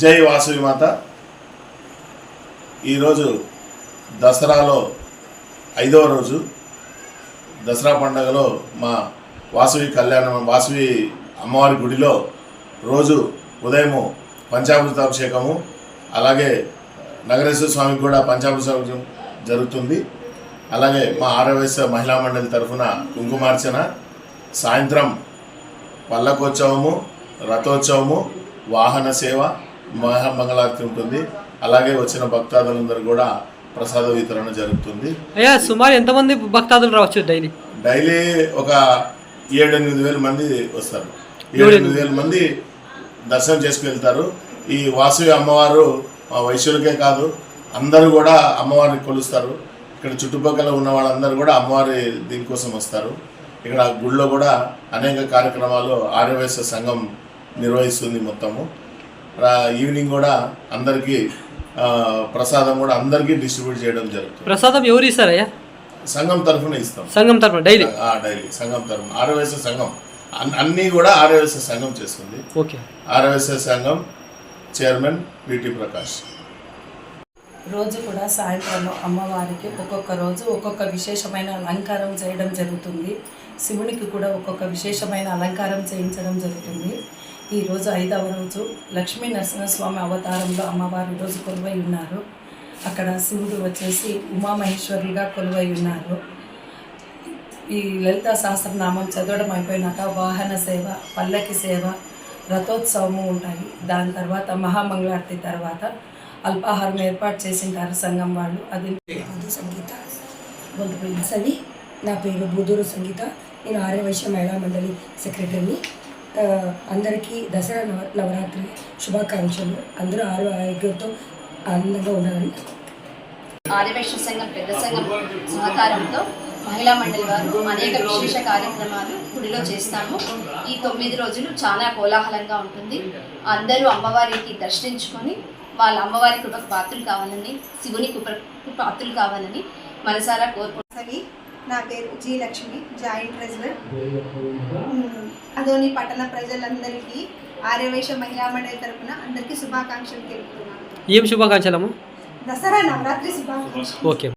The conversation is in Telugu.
జై వాసవి మాత. ఈరోజు దసరాలో ఐదవ రోజు. దసరా పండగలో మా వాసవి కళ్యాణం వాసవి అమ్మవారి గుడిలో రోజు ఉదయము పంచామృతాభిషేకము అలాగే నగరేశ్వర స్వామికి కూడా పంచామృతాభిషేకం జరుగుతుంది. అలాగే మా ఆరవయస్సు మహిళా మండలి తరఫున కుంకుమార్చన సాయంత్రం పల్లకోత్సవము రథోత్సవము వాహన సేవ మహామంగళారతి ఉంటుంది. అలాగే వచ్చిన భక్తాదులందరూ కూడా ప్రసాద వితరణ జరుగుతుంది. అయ్యా సుమారు ఎంతమంది భక్తాదులు రావచ్చు డైలీ? డైలీ ఒక ఏడు ఎనిమిది వేల మంది వస్తారు. ఏడు ఎనిమిది వేల మంది దర్శనం చేసుకువెళ్తారు ఈ వాసవి అమ్మవారు మా వైశ్యులకే కాదు అందరూ కూడా అమ్మవారిని కొలుస్తారు. ఇక్కడ చుట్టుపక్కల ఉన్న వాళ్ళందరూ కూడా అమ్మవారి దీనికోసం వస్తారు. ఇక్కడ గుడిలో కూడా అనేక కార్యక్రమాలు ఆర్యవైశ్య సంఘం నిర్వహిస్తుంది మొత్తము. ఈవినింగ్ కూడా అందరికీ ఆ, ప్రసాదం కూడా అందరికీ డిస్ట్రిబ్యూట్ చేయడం జరుగుతుంది. ప్రసాదం ఎవరు ఇస్తారయ్యా సంఘం తరఫున ఇస్తాం. సంఘం తరపున డైలీ? ఆ, డైలీ. సంఘం తరఫున. ఆర్యవైశ్య సంఘం. అన్- అన్నీ కూడా ఆర్యవైశ్య సంఘం చేస్తుంది. ఓకే. ఆర్యవైశ్య సంఘం చైర్మన్ పిటి ప్రకాష్. రోజు కూడా సాయంత్రం అమ్మవారికి ఒక్కొక్క రోజు ఒక్కొక్క విశేషమైన అలంకారం చేయడం జరుగుతుంది. శివునికి కూడా ఒక్కొక్క విశేషమైన అలంకారం చేయించడం జరుగుతుంది. ఈ రోజు ఐదవ రోజు లక్ష్మీ నరసింహస్వామి అవతారంలో అమ్మవారు ఈరోజు కొలువై ఉన్నారు. అక్కడ శివుడు వచ్చేసి ఉమామహేశ్వరులుగా కొలువై ఉన్నారు. ఈ లలిత సహస్రనామం చదవడం అయిపోయినాక వాహన సేవ పల్లకి సేవ రథోత్సవము ఉంటాయి. దాని తర్వాత మహామంగళారతి తర్వాత అల్పాహారం ఏర్పాటు చేసింటారు సంఘం వాళ్ళు. అది సంగీత. గొంతుపల్లి సవి నా పేరు బుధూరు సంగీత. నేను ఆర్యవైశ్య మహిళా మండలి సెక్రటరీని. అందరికీ దసరా నవ నవరాత్రి శుభాకాంక్షలు. అందరూ ఆరు ఆరోగ్యంతో ఆనందంగా ఉండాలని. ఆర్యవైశ్య సంఘం పెద్ద సంఘం సహకారంతో మహిళా మండలి వారు అనేక విశేష కార్యక్రమాలు గుడిలో చేస్తాము. ఈ తొమ్మిది రోజులు చాలా కోలాహలంగా ఉంటుంది. అందరూ అమ్మవారికి దర్శించుకొని వాళ్ళ అమ్మవారి కృపకు పాత్రలు కావాలని శివుని కృపకు పాత్రలు కావాలని మనసారా వాసవి నా పేరు జి లక్ష్మి జాయింట్ ప్రెసిడెంట్ మ్, అదోని పట్టణ ప్రజలందరికీ ఆర్యవైశ్య మహిళా మండలి తరపున అందరికీ శుభాకాంక్షలు తెలుపుతున్నాను. ఏం శుభాకాంక్షలము దసరా నవరాత్రి శుభాకాంక్షలు. ఓకే.